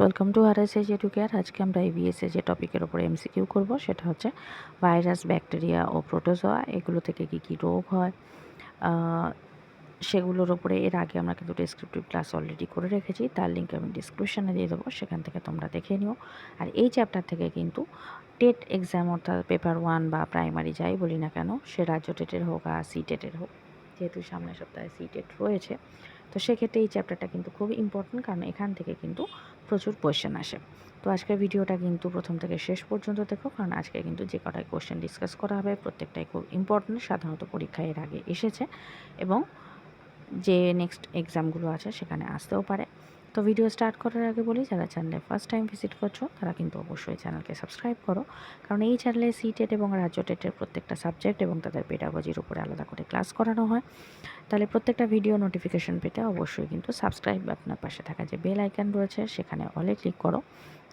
Welcome to R S AJ to care আজকে আমরা এবিএসএ যে টপিকের ওপরে এমসিকিউ করব। সেটা হচ্ছে ভাইরাস ব্যাকটেরিয়া ও প্রোটোজোয়া এগুলো থেকে কী কী রোগ হয়? সেগুলোর ওপরে এর আগে আমরা কিন্তু ডেসক্রিপটিভ ক্লাস অলরেডি করে রেখেছি। তার লিঙ্ক আমি ডিসক্রিপশানে দিয়ে দেবো। সেখান থেকে তোমরা দেখে নিও। আর এই চ্যাপ্টার থেকে কিন্তু টেট এক্সাম অর্থাৎ পেপার ওয়ান বা প্রাইমারি যাই বলি না কেন, সে রাজ্য টেটের হোক আর সি টেটের হোক, যেহেতু সামনের সপ্তাহে সি টেট রয়েছে তো সেক্ষেত্রে এই চ্যাপ্টারটা কিন্তু খুব ইম্পর্টেন্ট কারণ এখান থেকে কিন্তু প্রচুর কোয়েশ্চেন আসে। তো আজকের ভিডিওটা কিন্তু প্রথম থেকে শেষ পর্যন্ত দেখো, কারণ আজকে কিন্তু যে কটাই কোয়েশ্চেন ডিসকাস করা হবে প্রত্যেকটাই খুব ইম্পর্টেন্ট সাধারণত পরীক্ষা এর আগে এসেছে এবং যে নেক্সট এক্সামগুলো আছে সেখানে আসতেও পারে। তো ভিডিও স্টার্ট করার আগে বলি, যারা চ্যানেলে ফার্স্ট টাইম ভিজিট করছ, তারা কিন্তু অবশ্যই চ্যানেলকে সাবস্ক্রাইব করো। কারণ এই চ্যানেলে সি টেট এবং রাজ্য টেটের প্রত্যেকটা সাবজেক্ট এবং তাদের পেডাগজির উপরে আলাদা করে ক্লাস করানো হয়। তাহলে প্রত্যেকটা ভিডিও নোটিফিকেশন পেতে অবশ্যই কিন্তু সাবস্ক্রাইব আপনার পাশে থাকা যে বেল আইকন রয়েছে, সেখানে অলে ক্লিক করো।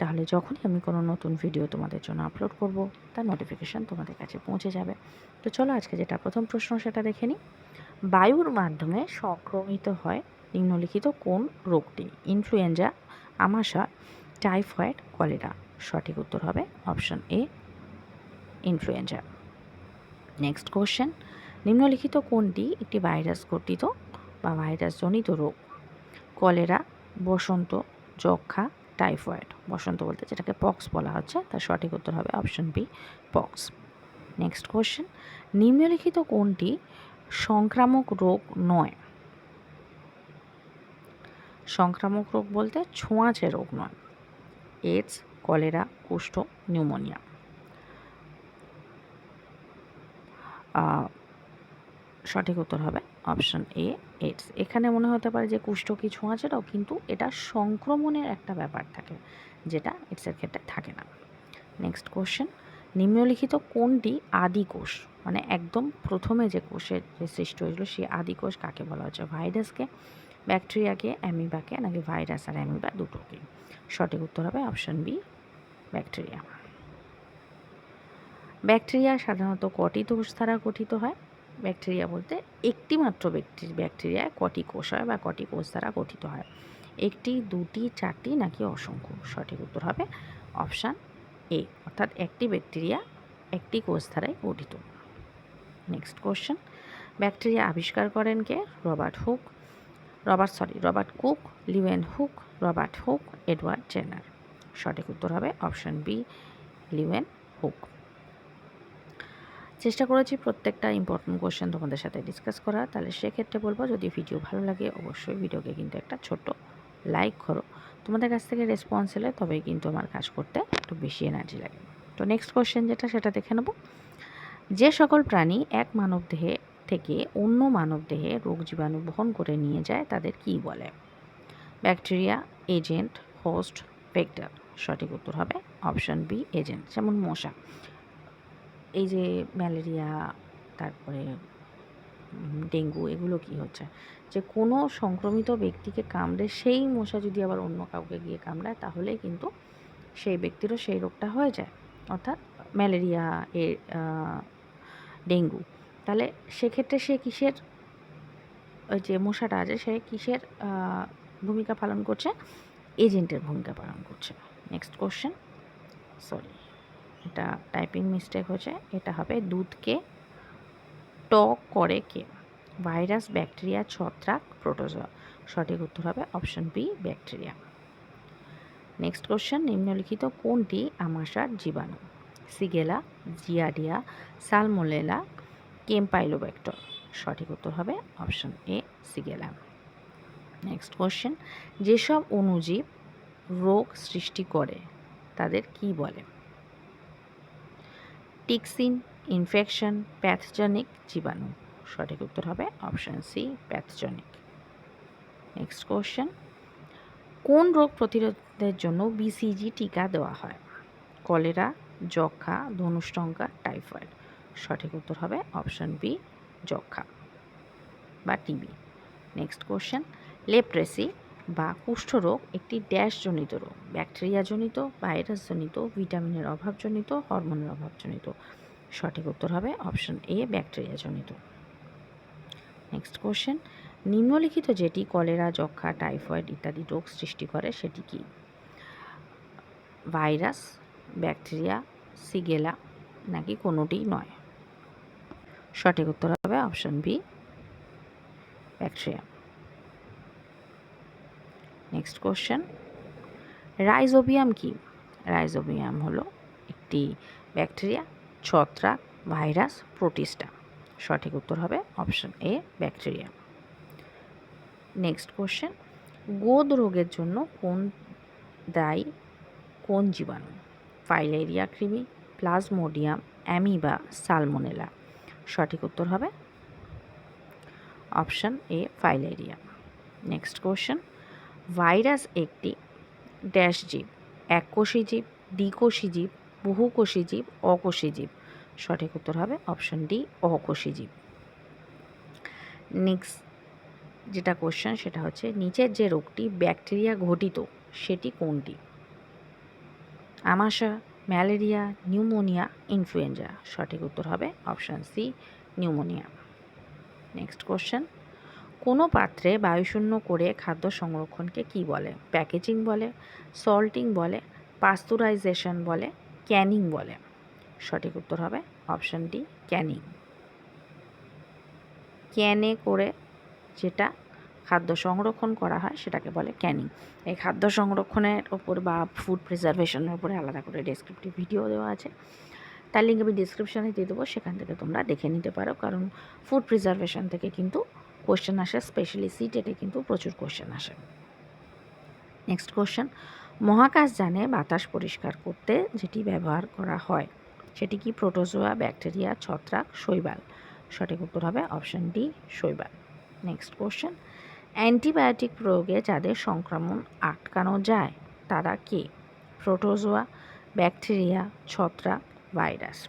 তাহলে যখনই আমি কোনো নতুন ভিডিও তোমাদের জন্য আপলোড করব, তার নোটিফিকেশান তোমাদের কাছে পৌঁছে যাবে। তো চলো আজকে যেটা প্রথম প্রশ্ন সেটা দেখে নিই। বায়ুর মাধ্যমে সংক্রমিত হয় নিম্নলিখিত কোন রোগটি? ইনফ্লুয়েঞ্জা আমাশা টাইফয়েড, কলেরা। সঠিক উত্তর হবে option A, influenza. Next question. নিম্নলিখিত কোনটি একটি ভাইরাস ঘটিত বা ভাইরাসজনিত রোগ? কলেরা, বসন্ত যক্ষা টাইফয়েড। বসন্ত বলতে যেটাকে পক্স বলা হচ্ছে, তার সঠিক উত্তর হবে option B, pox. Next question. নিম্নলিখিত কোনটি সংক্রামক রোগ নয়? সংক্রামক রোগ বলতে ছোঁয়াচে রোগ নয়। এইডস কলেরা, কুষ্ঠ, নিউমোনিয়া। সঠিক উত্তর হবে অপশন এ এইডস এখানে মনে হতে পারে যে কুষ্ঠ কি ছোঁয়াচেরাও কিন্তু এটা সংক্রমণের একটা ব্যাপার থাকে, যেটা এইডসের ক্ষেত্রে থাকে না। নেক্সট কোশ্চেন নিম্নলিখিত কোনটি আদি কোষ? মানে একদম প্রথমে যে কোষের যে সৃষ্টি হয়েছিল, সেই আদি কোষ কাকে বলা হচ্ছে ভাইরাসকে। ব্যাকটেরিয়াকে অ্যামিবাকে, নাকি ভাইরাস আর অ্যামিবা দুটোকে? সঠিক উত্তর হবে অপশন বি, ব্যাকটেরিয়া। ব্যাকটেরিয়া সাধারণত কটি কোষ দ্বারা গঠিত হয়? ব্যাকটেরিয়া বলতে একটি মাত্র ব্যাকটেরি ব্যাকটেরিয়ায় কটি কোষ হয় বা কটি কোষ দ্বারা গঠিত হয়? একটি, দুটি, চারটি, নাকি অসংখ্য? সঠিক উত্তর হবে অপশান এ, অর্থাৎ একটি ব্যাকটেরিয়া একটি কোষ দ্বারাই গঠিত। Next question. ব্যাকটেরিয়া আবিষ্কার করেন কে? Robert Hooke. Robert, sorry, Robert Koch, Leeuwenhoek, Robert Hooke, Edward Jenner. সঠিক উত্তর হবে অপশন বি, লিওয়েন হুক। চেষ্টা করেছি প্রত্যেকটা ইম্পর্টেন্ট কোশ্চেন তোমাদের সাথে ডিসকাস করা, তাহলে সেক্ষেত্রে বলব যদি ভিডিও ভালো লাগে অবশ্যই ভিডিওকে কিন্তু একটা ছোট্ট লাইক করো। তোমাদের কাছ থেকে রেসপন্স এলে তবেই কিন্তু আমার কাজ করতে একটু বেশি এনার্জি লাগে। তো নেক্সট কোয়েশ্চেন যেটা, সেটা দেখে নেব। যে সকল প্রাণী এক মানব দেহে থেকে অন্য মানব দেহে রোগ জীবাণু বহন করে নিয়ে যায় তাদের কি বলে? Bacteria agent, host, vector. সঠিক উত্তর হবে অপশন বি, এজেন্ট। যেমন মশা। এই যে ম্যালেরিয়া, তারপরে ডেঙ্গু, এগুলো কি হচ্ছে? যে কোনো সংক্রমিত ব্যক্তিকে কামড়ে, সেই মশা যদি আবার অন্য কাউকে গিয়ে কামড়ায়, তাহলে কিন্তু সেই ব্যক্তিরও সেই রোগটা হয়ে যায়। অর্থাৎ ম্যালেরিয়া, এ ডেঙ্গু। তাহলে সেক্ষেত্রে সে কিসের, ওই যে মশাটা আছে, সে কিসের ভূমিকা পালন করছে? এজেন্টের ভূমিকা পালন করছে। নেক্সট কোশ্চেন সরি এটা টাইপিং মিস্টেক হয়েছে। এটা হবে দুধকে টক করে কে? ভাইরাস, ব্যাকটেরিয়া, ছত্রাক, প্রোটোজোয়া। সঠিক উত্তর হবে option B, bacteria. Next question নিম্নলিখিত কোনটি আমাশার জীবাণু? সিগেলা, জিয়াডিয়া সালমোলেলা কেম্পাইলোব্যাক্টর সঠিক উত্তর হবে option A, Shigella next question যেসব অণুজীব রোগ সৃষ্টি করে, তাদের কি বলে? টিকসিন, ইনফেকশন, প্যাথজনিক জীবাণু। সঠিক উত্তর হবে option C, pathogenic. Next question কোন রোগ প্রতিরোধের জন্য বিসিজি টিকা দেওয়া হয়? কলেরা যক্ষা ধনুষ্টঙ্কা, টাইফয়েড। সঠিক উত্তর হবে অপশন বি, যক্ষা বা টিবি। নেক্সট কোশ্চেন লেপ্রেসি বা কুষ্ঠরোগ একটি ড্যাশজনিত রোগ, ব্যাকটেরিয়াজনিত, ভাইরাসজনিত, ভিটামিনের অভাবজনিত, হরমোনের অভাবজনিত। সঠিক উত্তর হবে অপশন এ, ব্যাকটেরিয়াজনিত। নেক্সট কোশ্চেন নিম্নলিখিত যেটি কলেরা, যক্ষা, টাইফয়েড ইত্যাদি রোগ সৃষ্টি করে সেটি কি? ভাইরাস, ব্যাকটেরিয়া, সিগেলা নাকি কোনোটিই নয়? সঠিক উত্তর হবে option B, bacteria. Next question, Rhizobium কি? রাইজোবিয়াম হলো একটি ব্যাকটেরিয়া ছত্রাক ভাইরাস প্রোটিস্টা। সঠিক উত্তর হবে option A, bacteria. Next question, গোদ রোগের জন্য কোন দায়ী কোন জীবাণু? ফাইলেরিয়া, কৃমি, প্লাজমোডিয়াম, অ্যামিবা, সালমোনেলা। সঠিক উত্তর হবে option A filaria. Next question, virus একটি ড্যাশ জীব, এককোষী জীব, দ্বিকোষী জীব, বহুকোষী জীব, অকোষী জীব। সঠিক উত্তর হবে অপশন ডি, অকোষী জীব। নেক্সট যেটা কোশ্চেন সেটা হচ্ছে, নিচের যে রোগটি ব্যাকটেরিয়া ঘটিত সেটি কোনটি? আমাশা ম্যালেরিয়া, নিউমোনিয়া, ইনফ্লুয়েঞ্জা। সঠিক উত্তর হবে option C, pneumonia. Next question. কোনো পাত্রে বায়ুশূন্য করে খাদ্য সংরক্ষণকে কি বলে? প্যাকেজিং বলে, সল্টিং বলে, পাস্তুরাইজেশন বলে, ক্যানিং বলে। সঠিক উত্তর হবে অপশান ডি, ক্যানিং। ক্যানে করে যেটা খাদ্য সংরক্ষণ করা হয়, সেটাকে বলে ক্যানিং। এই খাদ্য সংরক্ষণের ওপর বা ফুড প্রিজার্ভেশনের উপরে আলাদা করে ডেসক্রিপটিভ ভিডিও দেওয়া আছে। তার লিঙ্ক আমি ডিসক্রিপশানে দিয়ে দেবো, সেখান থেকে তোমরা দেখে নিতে পারো। কারণ ফুড প্রিজার্ভেশন থেকে কিন্তু কোশ্চেন আসে স্পেশালি সিটেটে কিন্তু প্রচুর কোশ্চেন আসে। নেক্সট কোশ্চেন মহাকাশ যানে বাতাস পরিষ্কার করতে যেটি ব্যবহার করা হয়, সেটি কি প্রোটোজোয়া ব্যাকটেরিয়া ছত্রাক, শৈবাল? সঠিক উত্তর হবে অপশান ডি শৈবাল। নেক্সট কোশ্চেন অ্যান্টিবায়োটিক প্রয়োগে যাদের সংক্রমণ আটকানো যায়, তারা কে? প্রোটোজোয়া, ব্যাকটেরিয়া, ছত্রাক, ভাইরাস।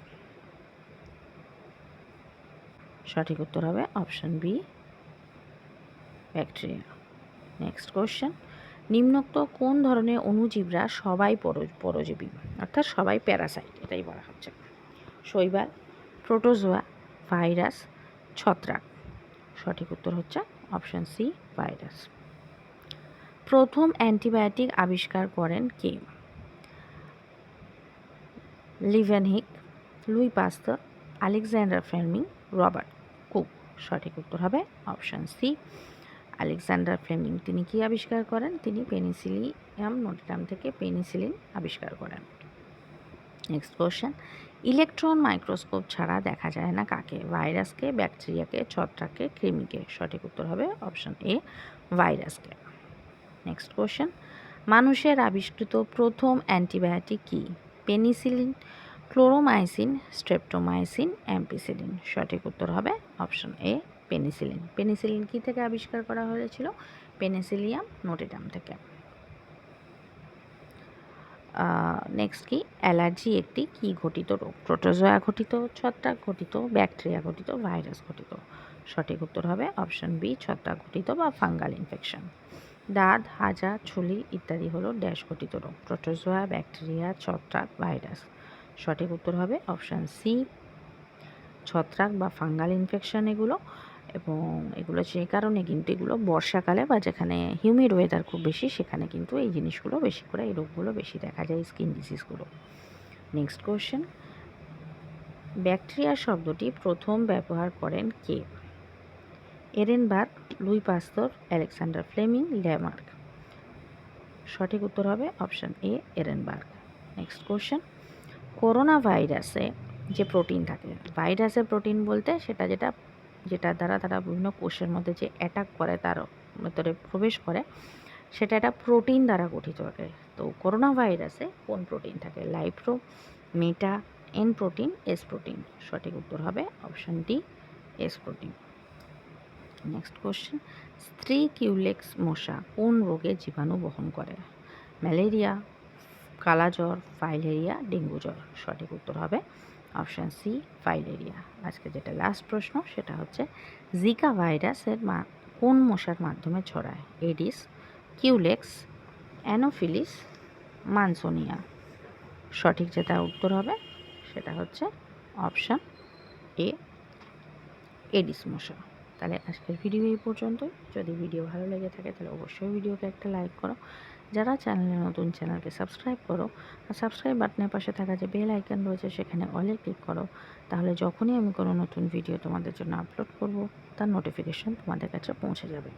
সঠিক উত্তর হবে option B, bacteria. Next question. নিম্নোক্ত কোন ধরনের অণুজীবরা সবাই পরজীবী? অর্থাৎ সবাই প্যারাসাইট, এটাই বলা হচ্ছে। শৈবাল, প্রোটোজোয়া, ভাইরাস, ছত্রাক। সঠিক উত্তর হচ্ছে অপশান সি ভাইরাস প্রথম অ্যান্টিবায়োটিক আবিষ্কার করেন কে? Leeuwenhoek, Louis Pasteur Alexander Fleming Robert Koch. সঠিক উত্তর হবে অপশান সি। আলেকজান্ডার ফ্লেমিং তিনি কি আবিষ্কার করেন? তিনি পেনিসিলিয়াম নোটিটাম থেকে পেনিসিলিন আবিষ্কার করেন। নেক্সট কোশ্চেন ইলেকট্রন মাইক্রোস্কোপ ছাড়া দেখা যায় না কাকে। ভাইরাসকে, ব্যাকটেরিয়াকে, ছত্রাককে, কৃমিকে। সঠিক উত্তর হবে অপশন এ, ভাইরাসকে। Next question. মানুষের আবিষ্কৃত প্রথম অ্যান্টিবায়োটিক কী? Penicillin, chloromycetin, streptomycin, ampicillin. সঠিক উত্তর হবে অপশন এ, পেনিসিলিন। পেনিসিলিন কী থেকে আবিষ্কার করা হয়েছিল? পেনিসিলিয়াম নোটিটাম থেকে। নেক্সট কি? অ্যালার্জি একটি কি ঘটিত রোগ? প্রোটোজোয়া ঘটিত ছত্রাক ঘটিত, ব্যাকটেরিয়া ঘটিত, ভাইরাস ঘটিত। সঠিক উত্তর হবে অপশন বি, ছত্রাক ঘটিত বা ফাঙ্গাল ইনফেকশন। দাঁত, হাজা ছুলি ইত্যাদি হলো ড্যাশ ঘটিত রোগ, প্রোটোজোয়া, ব্যাকটেরিয়া, ছত্রাক, ভাইরাস। সঠিক উত্তর হবে অপশান সি, ছত্রাক বা ফাঙ্গাল ইনফেকশন এগুলো। এবং এগুলো যে কারণে কিন্তু এগুলো বর্ষাকালে বা যেখানে হিউমিড ওয়েদার খুব বেশি, সেখানে কিন্তু এই জিনিসগুলো বেশি করে, এই রোগগুলো বেশি দেখা যায় স্কিন ডিজিজগুলো নেক্সট কোয়েশ্চেন ব্যাকটেরিয়া শব্দটি প্রথম ব্যবহার করেন কে? Ehrenberg Louis Pasteur Alexander Fleming Lamarck সঠিক উত্তর হবে option A Ehrenberg next question corona ভাইরাসে যে প্রোটিন থাকে ভাইরাসের প্রোটিন বলতে সেটা যেটা যেটা দ্বারা তারা বিভিন্ন কোষের মধ্যে যে অ্যাটাক করে, তার ভেতরে প্রবেশ করে, সেটা একটা প্রোটিন দ্বারা গঠিত থাকে তো করোনা ভাইরাসে কোন প্রোটিন থাকে? লাইপ্রো মেটা এন প্রোটিন এস প্রোটিন সঠিক উত্তর হবে option D S protein next question স্ত্রী কিউলেক্স মশা কোন রোগে জীবাণু বহন করে? ম্যালেরিয়া কালাজ্বর, ফাইলেরিয়া, ডেঙ্গু জ্বর। সঠিক উত্তর হবে অপশান সি, ফাইলেরিয়া। আজকে যেটা লাস্ট প্রশ্ন, সেটা হচ্ছে জিকা ভাইরাসের মা কোন মশার মাধ্যমে ছড়ায়? এডিস কিউলেক্স অ্যানোফিলিস মানসোনিয়া সঠিক যেটা উত্তর হবে, সেটা হচ্ছে অপশান এ এডিস মশা। তাহলে আজকের ভিডিও এই পর্যন্তই। যদি ভিডিও ভালো লেগে থাকে, তাহলে অবশ্যই ভিডিওকে একটা লাইক করো। যারা চ্যানেলে নতুন, চ্যানেলকে সাবস্ক্রাইব করো আর সাবস্ক্রাইব বাটনের পাশে থাকা যে বেল আইকন রয়েছে, সেখানে অলে ক্লিক করো। তাহলে যখনই আমি কোনো নতুন ভিডিও তোমাদের জন্য আপলোড করব, তার নোটিফিকেশন তোমাদের কাছে পৌঁছে যাবে।